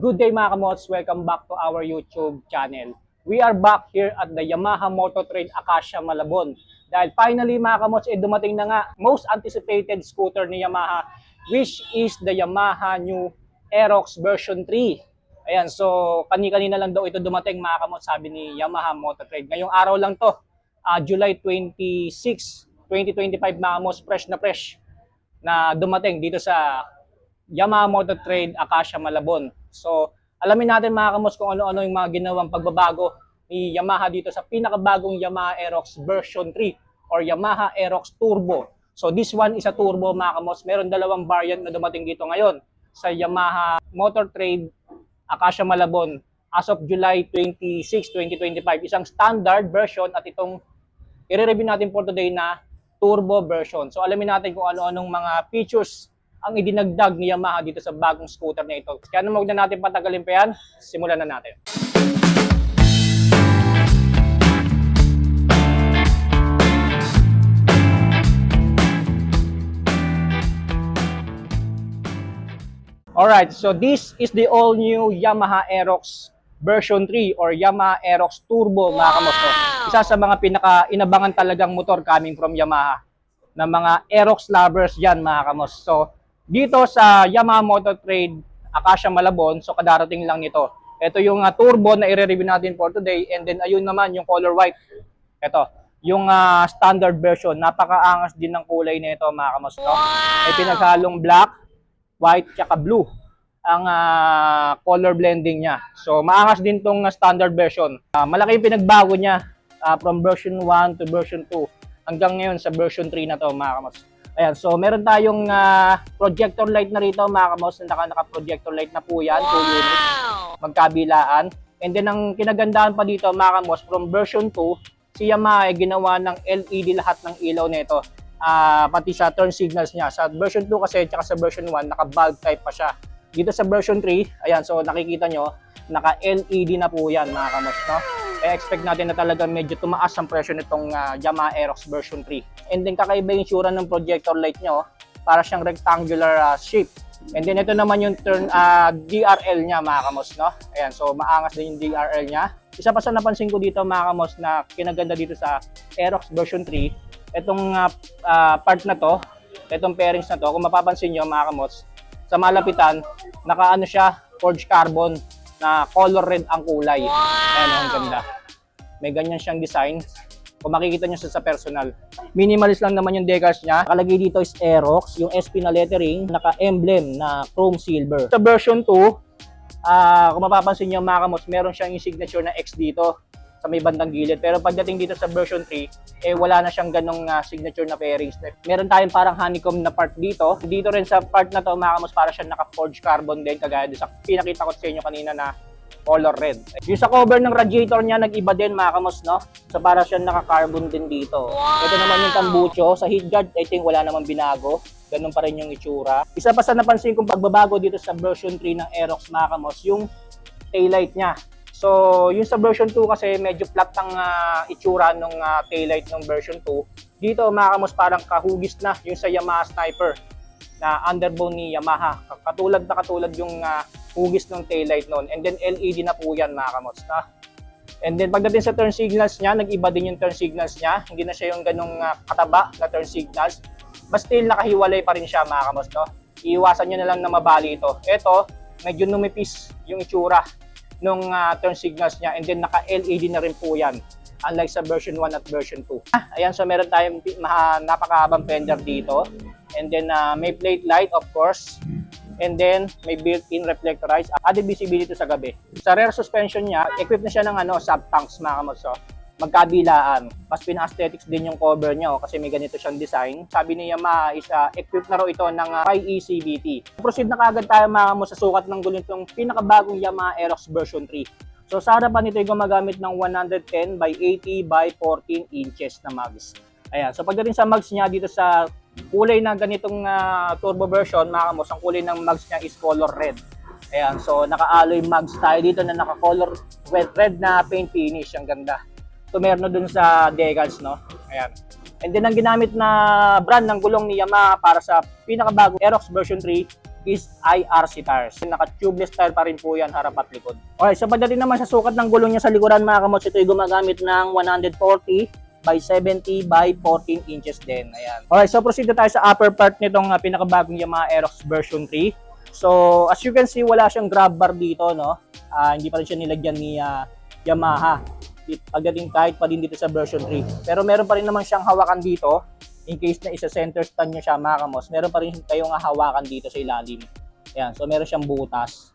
Good day mga kamots, welcome back to our YouTube channel. We are back here at the Yamaha Moto Trade Acacia Malabon. Dahil finally mga kamots, eh, dumating na nga most anticipated scooter ni Yamaha which is the Yamaha new Aerox version 3. Ayan, so kani-kanina lang daw ito dumating mga kamots, sabi ni Yamaha Moto Trade. Ngayong araw lang to, ah, July 26, 2025 mga kamots, fresh na fresh na dumating dito sa Yamaha Motor Trade Acacia Malabon. So, alamin natin mga kamos kung ano-ano yung mga ginawang pagbabago ni Yamaha dito sa pinakabagong Yamaha Aerox version 3 or Yamaha Aerox Turbo. So, this one is a turbo mga kamos. Meron dalawang variant na dumating dito ngayon sa Yamaha Motor Trade Acacia Malabon as of July 26, 2025. Isang standard version at itong i-review natin for today na turbo version. So alamin natin kung ano-anong mga features ang idinagdag ni Yamaha dito sa bagong scooter na ito. Kaya naman huwag na natin patagalin pa yan, simulan na natin. Alright, so this is the all-new Yamaha Aerox version 3 or Yamaha Aerox Turbo mga kamosto. Isa sa mga pinaka-inabangan talagang motor coming from Yamaha ng mga Aerox lovers dyan mga kamos. So, dito sa Yamaha Motor Trade Acacia Malabon, so kadarating lang nito. Ito yung uh, turbo na i-review natin for today and then ayun naman yung color white. Ito, yung uh, standard version. Napakaangas din ng kulay nito mga kamos. No? May pinaghalong black, white, tsaka blue ang ah, color blending niya. So, maangas din tong ah, standard version. Ah, malaki yung pinagbago niya ah, from version 1 to version 2 hanggang ngayon sa version 3 na to mga kamos. Ayan, so meron tayong ah, projector light na rito mga kamos. Naka, naka-projector light na po yan, 2 units, magkabilaan. And then ang kinagandahan pa dito mga kamos, from version 2, si Yamaha ay ginawa ng LED lahat ng ilaw nito. Ah, pati sa turn signals niya. Sa version 2 kasi, tsaka sa version 1, naka-bulb type pa siya. Dito sa version 3, ayan, so nakikita nyo, naka-LED na po yan mga kamos, no? Expect natin na talaga medyo tumaas ang presyo nitong ah, Yamaha Aerox version 3. And then kakaiba yung tsura ng projector light nyo, para siyang rectangular ah, shape. And then ito naman yung turn ah, DRL niya mga kamos, no? Ayan, so maangas din yung DRL niya. Isa pa sa napansin ko dito mga kamos na kinaganda dito sa Aerox version 3, itong ah, ah, part na to, itong pairings na to, kung mapapansin nyo mga kamos, sa malapitan, nakaano siya, forged carbon na color red ang kulay. Ayan, ang ganda. May ganyan siyang design. Kung makikita nyo siya sa personal. Minimalist lang naman yung decals niya. Nakalagay dito is Aerox, yung SP na lettering, naka-emblem na chrome silver. Sa version 2, ah kung mapapansin nyo mga kamos, meron siyang yung signature na X dito sa may bandang gilid. Pero pagdating dito sa version 3, eh wala na siyang ganong ah, signature na pairings. Meron tayong parang honeycomb na part dito. Dito rin sa part na to, mga kamos, para siya naka-forged carbon din, kagaya sa pinakita ko sa inyo kanina na color red. Yung sa cover ng radiator niya, nag-iba din mga kamos, no? So para siya naka-carbon din dito. Ito naman yung tambucho. Sa heat guard, I think wala namang binago. Ganun pa rin yung itsura. Isa pa sa napansin kong pagbabago dito sa version 3 ng Aerox mga kamos, yung taillight niya. So, yung sa version 2 kasi medyo flat ang ah, itsura ng taillight ng version 2. Dito mga parang kahugis na yung sa Yamaha Sniper na underbone ni Yamaha. Katulad na katulad yung ah, hugis ng taillight noon. And then LED na po yan mga. Na? And then pagdating sa turn signals niya, nag-iba din yung turn signals niya. Hindi na siya yung ganong ah, kataba na turn signals. But still nakahiwalay pa rin siya mga. No? Iiwasan nyo na lang na mabali ito. Ito, medyo numipis yung itsura nung ah, turn signals niya and then naka-LED na rin po yan unlike sa version 1 at version 2. Ah, ayan, so meron tayong maha, napakahabang fender dito. And then uh, may plate light of course. And then may built-in reflectorized added visibility sa gabi. Sa rear suspension niya, equipped na siya ng ano, sub-tanks mga kamoso. Magkabilaan. Mas pina-aesthetics din yung cover niya oh, kasi may ganito siyang design. Sabi ni Yamaha is uh, equipped na raw ito ng uh, 5E CVT. Proceed na kagad tayo mga kamo sa sukat ng gulong itong pinakabagong Yamaha Aerox version 3. So sa harapan nito ay gumagamit ng 110 by 80 by 14 inches na mags. Ayan, so pagdating sa mags niya dito sa kulay na ganitong ah, turbo version, mga ang kulay ng mags niya is color red. Ayan, so naka-alloy mags tayo dito na naka-color red, red na paint finish. Ang ganda. Tumerno dun sa decals, no? Ayan. And then ang ginamit na brand ng gulong ni Yamaha para sa pinakabagong Aerox version 3 is IRC tires. Naka-tubeless tire pa rin po yan, harap at likod. Okay, so pagdating naman sa sukat ng gulong niya sa likuran mga kamots, ito ay gumagamit ng 140 by 70 by 14 inches din. Ayan. Alright, so proceed na tayo sa upper part nitong uh, pinakabagong Yamaha Aerox version 3. So, as you can see, wala siyang grab bar dito, no? Ah, hindi pa rin siya nilagyan ni ah, Yamaha. Pagdating kahit pa din dito sa version 3. Pero meron pa rin naman siyang hawakan dito in case na isa center stand nyo siya mga kamos. Meron pa rin kayong hawakan dito sa ilalim. Ayan, so meron siyang butas.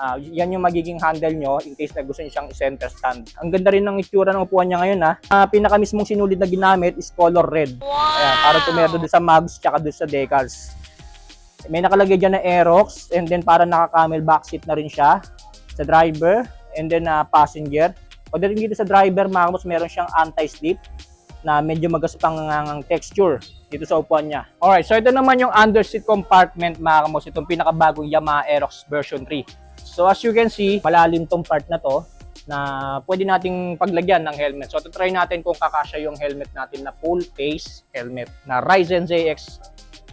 Ah, yan yung magiging handle nyo in case na gusto niyo siyang center stand. Ang ganda rin ng itsura ng upuan niya ngayon ha. Ah, pinaka mismong sinulid na ginamit is color red. Ayan, para tumero doon sa mags tsaka doon sa decals. May nakalagay dyan na Aerox and then para naka-camel back seat na rin siya sa driver and then na passenger. Pagdating dito sa driver, mga kamos, meron siyang anti-slip na medyo magaspang ang texture dito sa upuan niya. Alright, so ito naman yung underseat compartment mga kamos, itong pinakabagong Yamaha Aerox version 3. So as you can see, malalim tong part na to na pwede nating paglagyan ng helmet. So try natin kung kakasya yung helmet natin na full face helmet na Ryzen ZX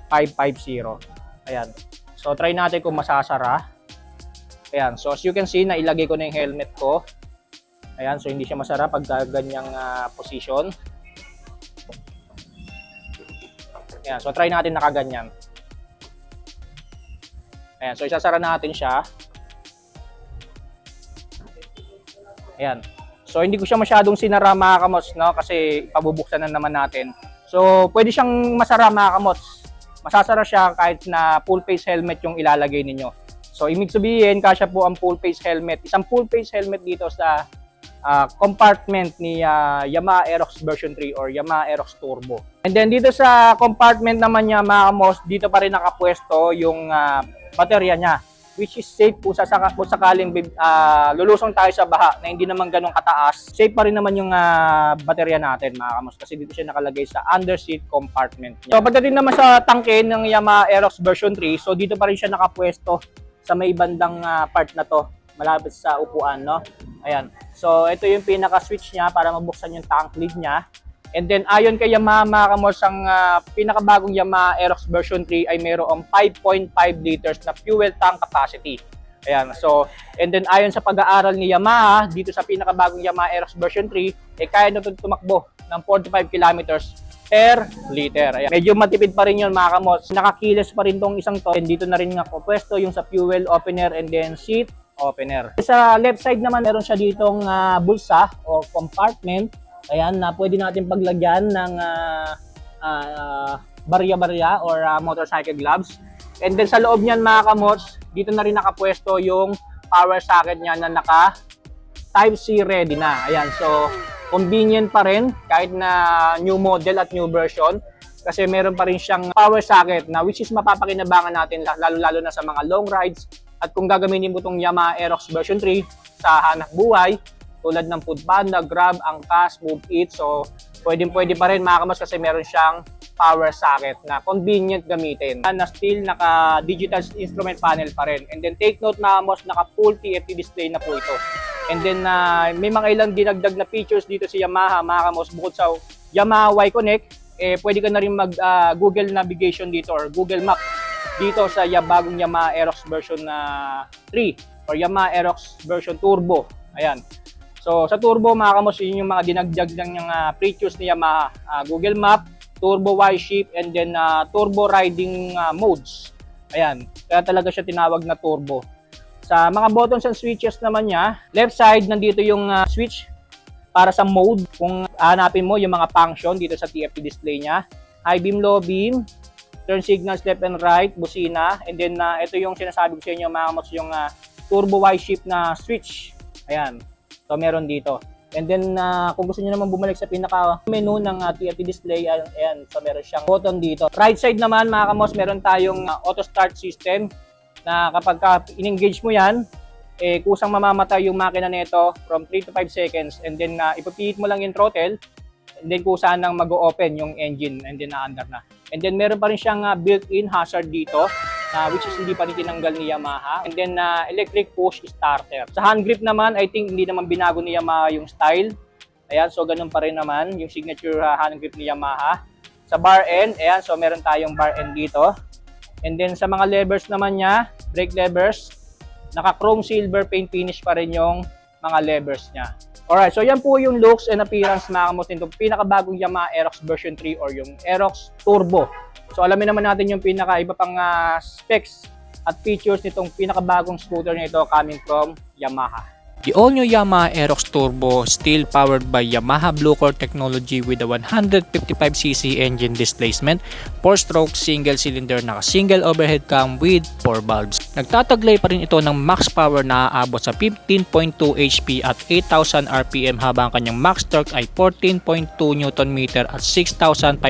550. Ayan. So try natin kung masasara. Ayan. So as you can see, nailagay ko na yung helmet ko. Ayan. So hindi siya masara pag ganyang ah, position. Ayan. So try natin nakaganyan. Ayan. So isasara natin siya. Ayan. So hindi ko siya masyadong sinara mga kamots, no? Kasi pabubuksan na naman natin. So pwede siyang masara mga kamots. Masasara siya kahit na full face helmet yung ilalagay ninyo. So ibig sabihin, kasya po ang full face helmet. Isang full face helmet dito sa ah, compartment ni ah, Yamaha Aerox version 3 or Yamaha Aerox Turbo. And then dito sa compartment naman niya mga kamos, dito pa rin nakapwesto yung ah, baterya niya which is safe po sa kung sakaling ah, lulusong tayo sa baha na hindi naman ganun kataas. Safe pa rin naman yung ah, baterya natin mga kamos kasi dito siya nakalagay sa underseat compartment niya. So pagdating naman sa tangke ng Yamaha Aerox version 3, so dito pa rin siya nakapwesto sa may bandang ah, part na to malapit sa upuan, no? Ayan. So, ito yung pinaka-switch niya para mabuksan yung tank lid niya. And then, ayon kay Yamaha, mga ang ah, pinakabagong Yamaha Aerox version 3 ay mayroong 5.5 liters na fuel tank capacity. Ayan. So, and then ayon sa pag-aaral ni Yamaha, dito sa pinakabagong Yamaha Aerox version 3, eh kaya na tumakbo ng 45 kilometers per liter. Ayan. Medyo matipid pa rin yun mga kamos. Nakakilos pa rin tong isang to. And dito na rin nga pwesto yung sa fuel opener and then seat opener. Sa left side naman, meron siya ditong ah, bulsa o compartment. Ayan, na pwede natin paglagyan ng ah, ah, barya-barya or ah, motorcycle gloves. And then sa loob niyan mga kamots, dito na rin nakapwesto yung power socket niya na naka Type-C ready na. Ayan, so convenient pa rin kahit na new model at new version kasi meron pa rin siyang power socket na which is mapapakinabangan natin lalo-lalo na sa mga long rides at kung gagamitin mo itong Yamaha Aerox version 3 sa hanap buhay tulad ng Foodpanda, Grab, Angkas, Move It so pwedeng pwede pa rin mga kamos kasi meron siyang power socket na convenient gamitin. Na still naka digital instrument panel pa rin. And then take note mga kamos naka full TFT display na po ito. And then uh, may mga ilang dinagdag na features dito sa Yamaha mga kamos bukod sa Yamaha Y Connect eh pwede ka na rin mag ah, Google navigation dito or Google Map dito sa bagong Yamaha Aerox version na 3 or Yamaha Aerox version Turbo. Ayan. So sa Turbo mga kamos, yun yung mga dinagdag ng ah, features ni Yamaha. Ah, Google Map, Turbo Y-Shift, and then ah, Turbo Riding ah, modes. Ayan. Kaya talaga siya tinawag na Turbo. Sa mga buttons and switches naman niya, left side nandito yung ah, switch para sa mode. Kung hanapin mo yung mga function dito sa TFT display niya. High beam, low beam, turn signals left and right, busina, and then uh, ito yung sinasabi ko sa inyo mga kamos, yung uh, turbo Y shift na switch. Ayan. So meron dito. And then uh, kung gusto niyo naman bumalik sa pinaka menu ng uh, TFT display, ayan, so meron siyang button dito. Right side naman mga kamos, meron tayong uh, auto start system na kapag ka in-engage mo yan, eh kusang mamamatay yung makina nito from 3 to 5 seconds and then uh, ipapilit mo lang yung throttle and then kusa nang mag-open yung engine and then na-under na. And then meron pa rin siyang uh, built-in hazard dito na which is hindi pa rin tinanggal ni Yamaha. And then uh, electric push starter. Sa hand grip naman, I think hindi naman binago ni Yamaha yung style. Ayan, so ganun pa rin naman yung signature uh, hand grip ni Yamaha. Sa bar end, ayan, so meron tayong bar end dito. And then sa mga levers naman niya, brake levers, naka chrome silver paint finish pa rin yung mga levers niya. Alright, so yan po yung looks and appearance mga kamos nitong pinakabagong Yamaha Aerox version 3 or yung Aerox Turbo. So alamin naman natin yung pinakaiba pang ah, specs at features nitong pinakabagong scooter nito coming from Yamaha. The all-new Yamaha Aerox Turbo, still powered by Yamaha Blue Core technology with a 155cc engine displacement, 4-stroke single-cylinder naka single overhead cam with 4 valves. Nagtataglay pa rin ito ng max power na aabot sa 15.2 HP at 8,000 RPM habang kanyang max torque ay 14.2 Nm at 6,500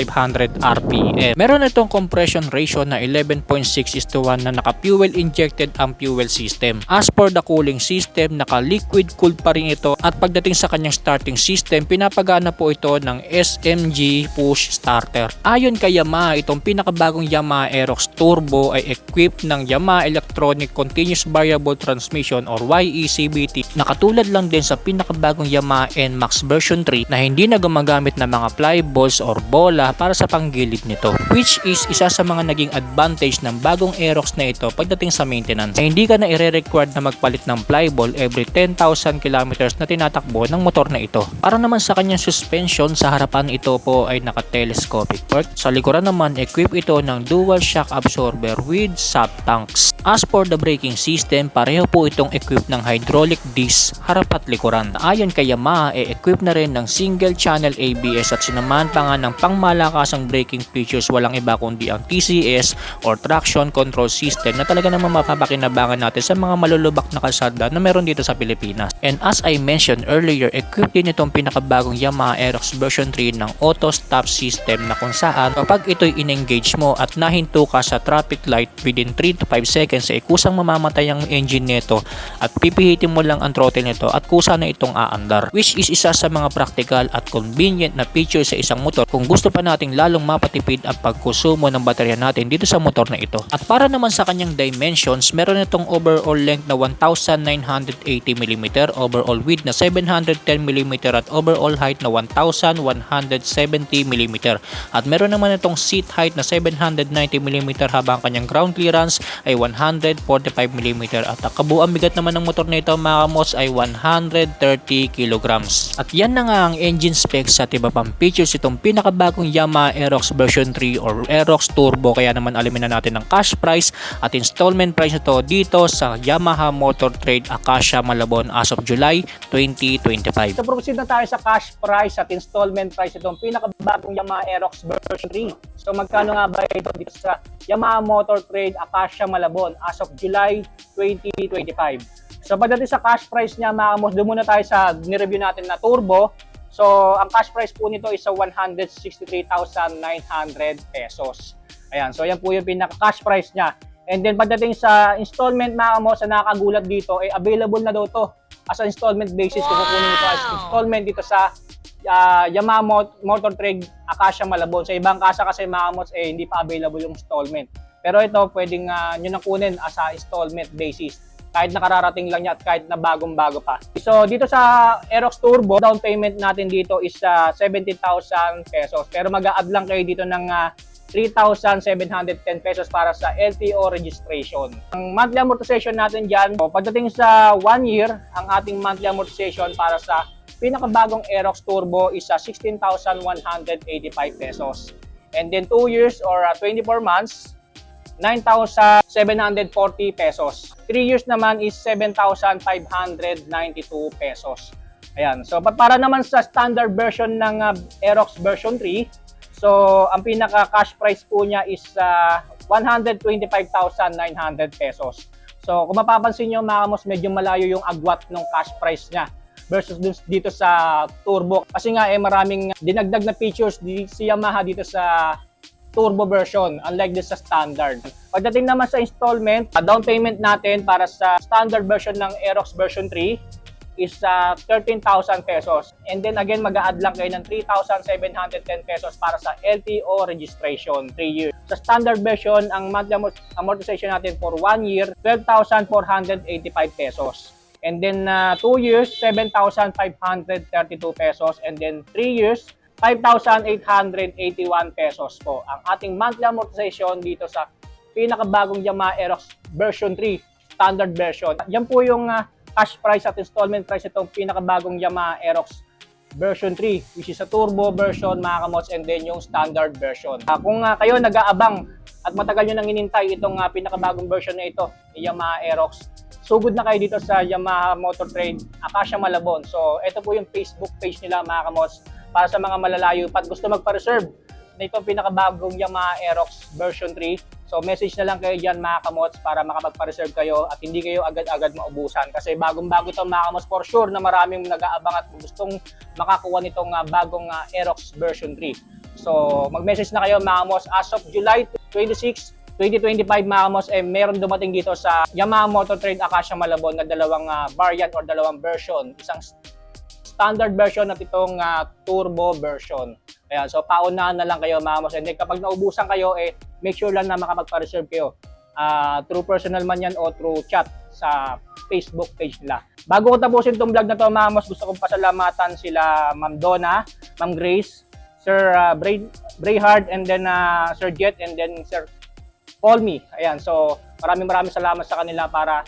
RPM. Meron itong compression ratio na 11.6 is to 1 na naka-fuel injected ang fuel system. As for the cooling system, naka-liquid cooled pa rin ito at pagdating sa kanyang starting system, pinapagana po ito ng SMG push starter. Ayon kay Yamaha, itong pinakabagong Yamaha Aerox Turbo ay equipped ng Yamaha Electronic Continuous Variable Transmission or YECVT na katulad lang din sa pinakabagong Yamaha NMAX version 3 na hindi na gumagamit ng mga fly balls or bola para sa panggilid nito which is isa sa mga naging advantage ng bagong Aerox na ito pagdating sa maintenance na hindi ka na ire-required na magpalit ng fly ball every 10,000 kilometers na tinatakbo ng motor na ito. Para naman sa kanyang suspension sa harapan ito po ay naka-telescopic port. Sa likuran naman equip ito ng dual shock absorber with sub tanks. As for the braking system, pareho po itong equipped ng hydraulic disc harap at likuran. Ayon kay Yamaha, e-equip na rin ng single channel ABS at sinamahan pa nga ng pangmalakasang braking features walang iba kundi ang TCS or traction control system na talaga namang mapapakinabangan natin sa mga malulubak na kalsada na meron dito sa Pilipinas. And as I mentioned earlier, equipped din itong pinakabagong Yamaha Aerox version 3 ng auto stop system na kung saan kapag ito'y in-engage mo at nahinto ka sa traffic light within 3 to 5 seconds ay kusang mamamatay ang engine nito at pipihitin mo lang ang throttle nito at kusa na itong aandar which is isa sa mga practical at convenient na feature sa isang motor kung gusto pa nating lalong mapatipid ang pagkonsumo ng baterya natin dito sa motor na ito. At para naman sa kanyang dimensions, meron itong overall length na 1,980mm, overall width na 710mm at overall height na 1,170mm. At meron naman itong seat height na 790mm habang kanyang ground clearance ay 145mm at ang kabuang bigat naman ng motor na ito mga kamos ay 130 kg. At yan na nga ang engine specs at iba pang features itong pinakabagong Yamaha Aerox version 3 or Aerox Turbo kaya naman alamin na natin ang cash price at installment price nito dito sa Yamaha Motor Trade Acacia Malabon as of July 2025. So proceed na tayo sa cash price at installment price itong pinakabagong Yamaha Aerox version 3. So magkano nga ba ito dito sa Yamaha Motor Trade Acacia Malabon as of July 2025? So pagdating sa cash price niya mga kamos, doon muna tayo sa nireview natin na turbo. So ang cash price po nito is sa 163,900 pesos. Ayan, so yan po yung pinaka cash price niya. And then pagdating sa installment mga kamos, sa nakakagulat dito, ay available na daw to as an installment basis kung kukunin ito as installment dito sa uh, Yamaha Mot- Motor Trade Acacia Malabon. Sa ibang kasa kasi mga kamos, eh, hindi pa available yung installment. Pero ito, pwedeng uh, nyo nang kunin as a installment basis kahit nakararating lang niya at kahit na bagong-bago pa. So dito sa Aerox Turbo, down payment natin dito is uh, 70,000 pesos. Pero mag-a-add lang kayo dito ng uh, 3,710 pesos para sa LTO registration. Ang monthly amortization natin dyan, pagdating sa 1 year, ang ating monthly amortization para sa pinakabagong Aerox Turbo is uh, 16,185 pesos. And then 2 years or uh, 24 months, 9,740 pesos. 3 years naman is 7,592 pesos. Ayan. So pa- para naman sa standard version ng uh, Aerox version 3, so ang pinaka cash price po niya is uh, 125,900 pesos. So kung mapapansin niyo mga kamos, medyo malayo yung agwat ng cash price niya versus dito sa turbo. Kasi nga eh maraming dinagdag na features di si Yamaha dito sa turbo version unlike this sa standard. Pagdating naman sa installment, uh, down payment natin para sa standard version ng Aerox version 3 is uh, 13,000 pesos. And then again, mag-a-add lang kayo ng 3,710 pesos para sa LTO registration, 3 years. Sa standard version, ang monthly amort- amortization natin for 1 year, 12,485 pesos. And then 2 years, 7,532 pesos. And then 3 years, 5,881 pesos po ang ating monthly amortization dito sa pinakabagong Yamaha Aerox version 3, standard version. Yan po yung ah, cash price at installment price itong pinakabagong Yamaha Aerox version 3 which is a turbo version mga kamots and then yung standard version. Ah, kung ah, kayo nag-aabang at matagal nyo nang inintay itong ah, pinakabagong version na ito ni Yamaha Aerox, sugod na kayo dito sa Yamaha Motor Trade Acacia Malabon. So ito po yung Facebook page nila mga kamots para sa mga malalayo pat gusto magpa-reserve na itong pinakabagong Yamaha Aerox version 3. So message na lang kayo dyan mga kamots para makapagpa-reserve kayo at hindi kayo agad-agad maubusan. Kasi bagong-bago ito mga kamots for sure na maraming nag-aabang at gustong makakuha nitong ah, bagong ah, Aerox version 3. So mag-message na kayo mga kamots as of July 26, 2025 mga kamos, eh, meron dumating dito sa Yamaha Motor Trade Acacia Malabon na dalawang ah, variant or dalawang version. Isang standard version at itong ah, turbo version. Ayan, so paunahan na lang kayo mga kamos. And then kapag naubusan kayo, eh, make sure lang na makapagpa-reserve kayo. Ah, through personal man yan o through chat sa Facebook page nila. Bago ko tapusin itong vlog na to mga kamos, gusto kong pasalamatan sila Ma'am Donna, Ma'am Grace, Sir uh, Bray, Brayhard, and then uh, Sir Jet, and then Sir Call Me. Ayan, so maraming maraming salamat sa kanila para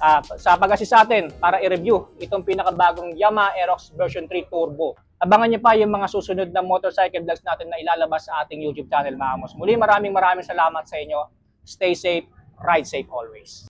ah, sa pag-assist sa atin para i-review itong pinakabagong Yamaha Aerox version 3 Turbo. Abangan niyo pa yung mga susunod na motorcycle vlogs natin na ilalabas sa ating YouTube channel mga kamos. Muli maraming maraming salamat sa inyo. Stay safe, ride safe always.